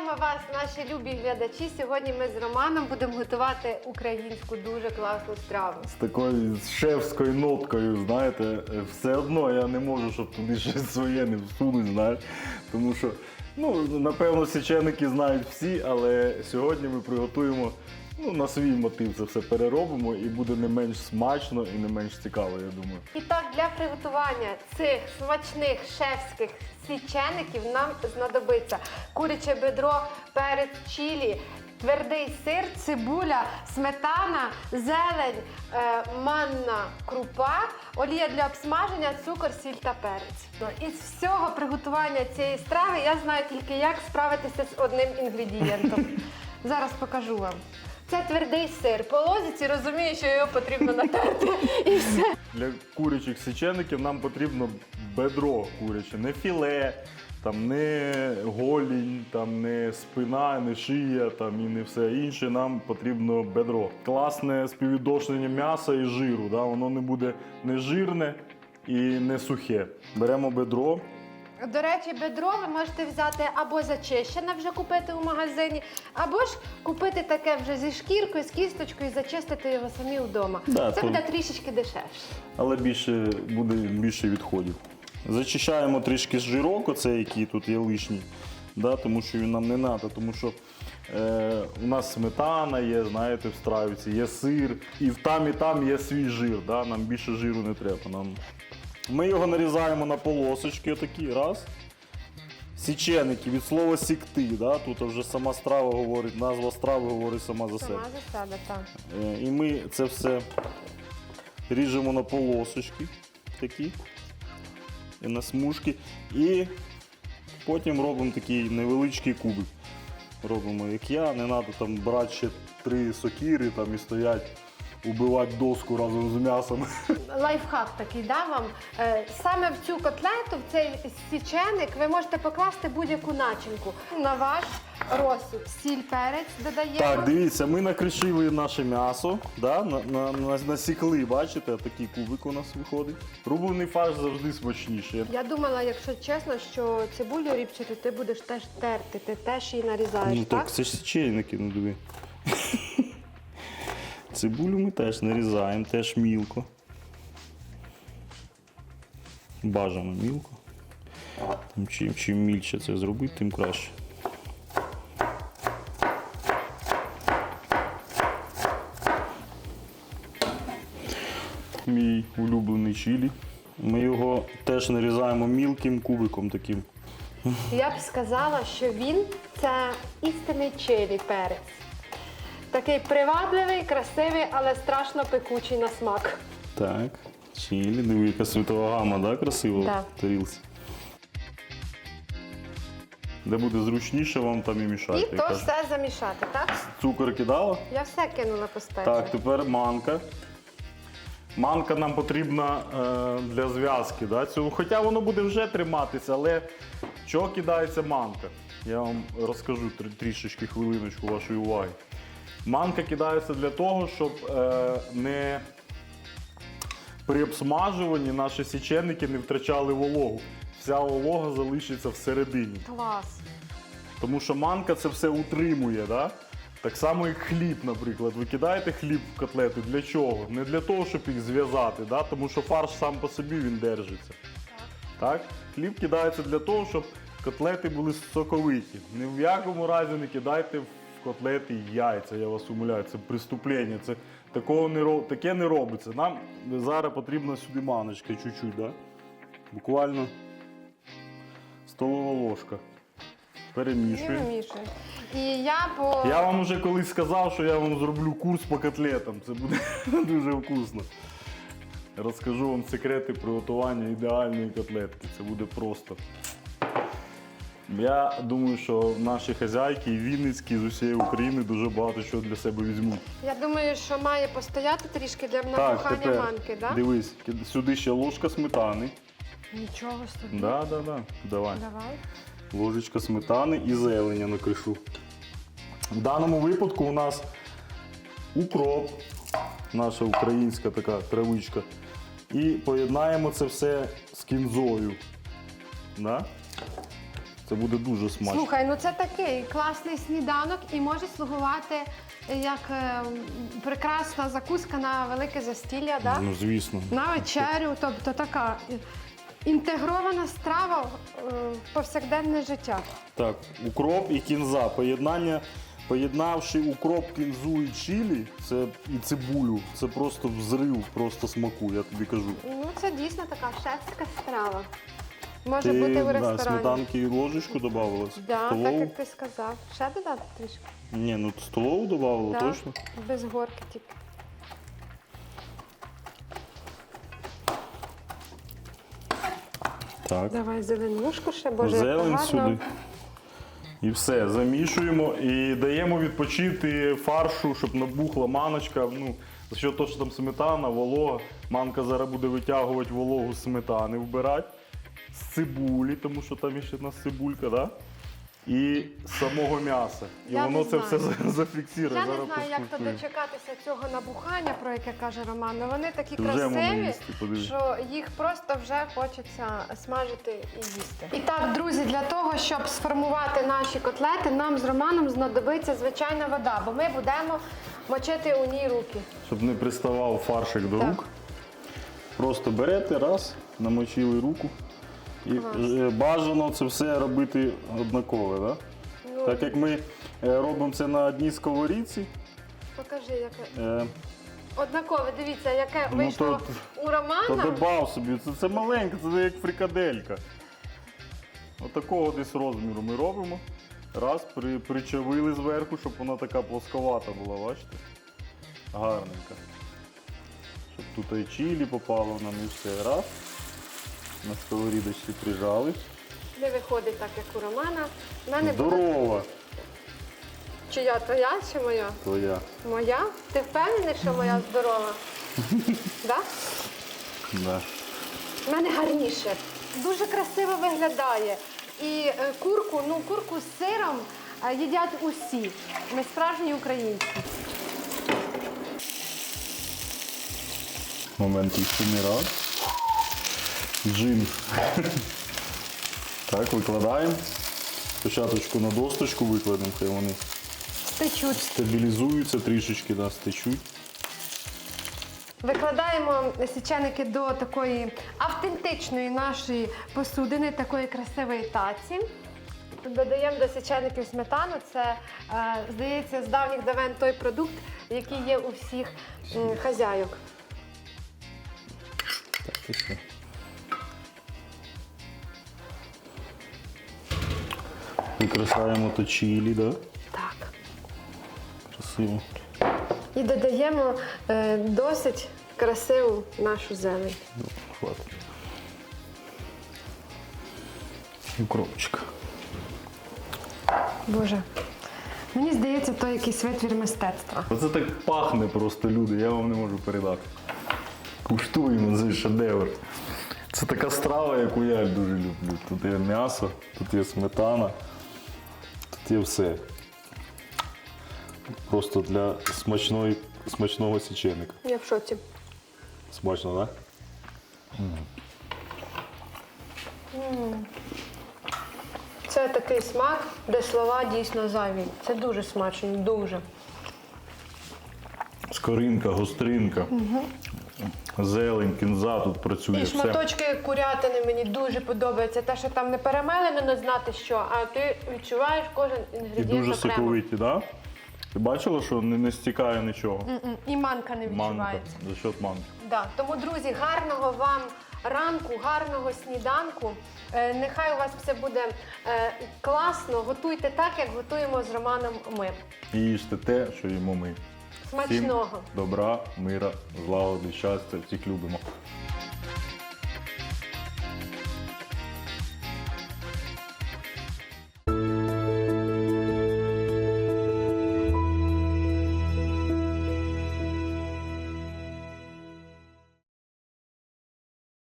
Вітаємо вас, наші любі глядачі. Сьогодні ми з Романом будемо готувати українську дуже класну страву. З такою шефською ноткою, знаєте, е, все одно я не можу, щоб туди щось своє не всунути, знаєш. Тому що, ну, напевно, січеники знають всі, але сьогодні ми приготуємо ну, на свій мотив це все переробимо і буде не менш смачно і не менш цікаво, я думаю. І так, для приготування цих смачних шефських січеників нам знадобиться куряче бедро, перець чілі, твердий сир, цибуля, сметана, зелень, е, манна крупа, олія для обсмаження, цукор, сіль та перець. Ну, Із всього приготування цієї страви я знаю тільки, як справитися з одним інгредієнтом. Зараз покажу вам. Це твердий сир. По розумію, що його потрібно натерти. І все. Для курячих січеників нам потрібно бедро куряче, не філе, там не голінь, там не спина, не шия, там і не все інше. Нам потрібно бедро. Класне співвідношення м'яса і жиру. Да? Воно не буде не жирне і не сухе. Беремо бедро. До речі, бедро ви можете взяти або зачищене вже купити у магазині, або ж купити таке вже зі шкіркою, з кісточкою і зачистити його самі вдома. Да, Це то- буде трішечки дешевше. але більше буде більше відходів. Зачищаємо трішки жирок, оцей, який тут є лишній, да, тому що він нам не треба, тому що е, у нас сметана є, знаєте, в стравці, є сир, і в там і там є свій жир. Да, нам більше жиру не треба. Нам... Ми його нарізаємо на полосочки, отакі, раз. Січеники від слова сікти, да? тут вже сама страва говорить, назва страви говорить сама за себе. Сама за себе, так. Е, І ми це все ріжемо на полосочки такі і на смужки. І потім робимо такий невеличкий кубик. Робимо як я, не треба там брати ще три сокири там, і стоять, убивати доску разом з м'ясом. Лайфхак такий да, вам. Е, Саме в цю котлету, в цей січеник, ви можете покласти будь-яку начинку. На ваш розсуд. Сіль, перець додаємо. Так, дивіться, ми накришили наше м'ясо, да? на, на, на, насікли, бачите, такий кубик у нас виходить. Рублений фарш завжди смачніший. Я думала, якщо чесно, що цибулю ріпчату ти будеш теж терти, ти теж її нарізаєш, Ну так? так, це ж січейники, ну диви. Цибулю ми теж нарізаємо, теж мілко. Бажано мілко. Чим, чим мільше це зробити, тим краще. Мій улюблений чилі. Ми його теж нарізаємо мілким кубиком таким. Я б сказала, що він це істинний чилі перець. Такий привабливий, красивий, але страшно пекучий на смак. Так, чилі, диви, яка світова гама, да, красиво в тарілці. Де буде зручніше, вам там і мішати. І то Яка- все замішати, так? Цукор кидала? Я все кинула по спеції. Так, тепер манка. Манка нам потрібна е, для зв'язки. Да, цього. Хоча воно буде вже триматися, але чого кидається манка? Я вам розкажу тр- трішечки хвилиночку вашої уваги. Манка кидається для того, щоб е, не при обсмажуванні наші січеники не втрачали вологу. Вся волога залишиться всередині. Клас. Тому що манка це все утримує, да? Так само, як хліб, наприклад. Ви кидаєте хліб в котлети для чого? Не для того, щоб їх зв'язати, да? тому що фарш сам по собі він держиться. Так? Хліб кидається для того, щоб котлети були соковиті. Ні в якому разі не кидайте в котлети яйця, я вас умоляю, це преступлення. Це такого не ро- таке не робиться. Нам зараз потрібна сюди маночка чуть-чуть, да? буквально столова ложка. І Перемішуємо. І я по Я вам вже колись сказав, що я вам зроблю курс по котлетам. Це буде дуже вкусно. Розкажу вам секрети приготування ідеальної котлетки. Це буде просто. Я думаю, що наші хазяйки і Вінницькі з усієї України дуже багато чого для себе візьмуть. я думаю, що має постояти трішки для Так, набухання тепер манки, так? дивись, сюди ще ложка сметани. Нічого собі. Да, да, да. Давай. Давай. ложечка сметани і зеленя накришу. В даному випадку у нас укроп, наша українська така травичка. І поєднаємо це все з кінзою. Да? Це буде дуже смачно. Слухай, ну це такий класний сніданок і може слугувати як е, прекрасна закуска на велике застілля, да? Ну, звісно. на вечерю. Тобто така е, інтегрована страва е, в повсякденне життя. Так, укроп і кінза. Поєднання, поєднавши укроп, кінзу і чилі, це і цибулю, це просто взрив, просто смаку, я тобі кажу. Ну, це дійсно така шефська страва. Може Ти бути в да, ресторані. сметанки і ложечку додавалась? Да, так як ти сказав. Ще додати трішки? Ні, ну столову додавала, Да, точно? Без горки тільки. Так. Давай зеленушку ще, боже, як Зелень гарно. сюди. І все, замішуємо і даємо відпочити фаршу, щоб набухла маночка. Ну, за що то, що там сметана, волога. Манка зараз буде витягувати вологу з сметани, вбирати. З цибулі, тому що там ще нас цибулька, да? І з самого м'яса. І Я воно не це знаю. все за- зафіксує. Я зараз не знаю, як то дочекатися цього набухання, про яке каже Роман. але Вони такі вже можна красиві, їсти, подивись. що їх просто вже хочеться смажити і їсти. І так, друзі, для того, щоб сформувати наші котлети, нам з Романом знадобиться звичайна вода, бо ми будемо мочити у ній руки. Щоб не приставав фаршик до Так. рук. Просто берете раз, намочили руку. І е, бажано це все робити однакове, да? Ну, так як ми е, робимо це на одній сковорідці, покажи, яке е, однакове. Дивіться, яке Ну, вийшло у то Романа. додав собі. Це, це маленьке, це як фрикаделька. Отакого десь розміру ми робимо. Раз, при, причавили зверху, щоб вона така плосковата була, бачите? Гарненька. Щоб тут і чилі попало нам і все. Раз. На сковорідочці прижали. Не виходить так, як у Романа. У мене буде чия твоя чи моя? твоя. Моя? Ти впевнений, що моя здорова? Да? Да. У мене гарніше. Дуже красиво виглядає. І е, курку, ну курку з сиром е, їдять усі. Ми справжні українці. Момент ще не раз. Джин. Так, викладаємо. Спочатку на досточку викладемо, хай вони Стечуть. стабілізуються трішечки, да, стечуть. Викладаємо січеники до такої автентичної нашої посудини, такої красивої таці. Додаємо до січеників сметану. Це, е, здається, з давніх давен той продукт, який є у всіх м, хазяйок. Так, і все. Прикрашаємо то чилі, да? Так. Красиво. І додаємо е, досить красиву нашу зелень. Ну, хватить. Укропчик. Боже. Мені здається, то якийсь витвір мистецтва. Оце так пахне просто люди, я вам не можу передати. Куштуємо цей шедевр. Це така страва, яку я дуже люблю. Тут є м'ясо, тут є сметана, є все. Просто для смачної, смачного січеника. Я в шоці. Смачно, так? Це такий смак, де слова дійсно зайві. Це дуже смачно, дуже. Скоринка, гостринка, зелень, кінза тут працює. І все. шматочки курятини мені дуже подобаються. Те, що там не перемелено, не знати що, а ти відчуваєш кожен І інгредієнт дуже окремо. соковиті, так? Да? Ти бачила, що не, не стікає нічого? М-м, І манка не Манка. відчувається. За счет манки. Да. Тому, друзі, гарного вам ранку, гарного сніданку. Е, нехай у вас все буде е, класно. Готуйте так, як готуємо з Романом ми. І їжте те, що їмо ми. Всім Смачного! добра, мира, злагоди, щастя, всіх любимо.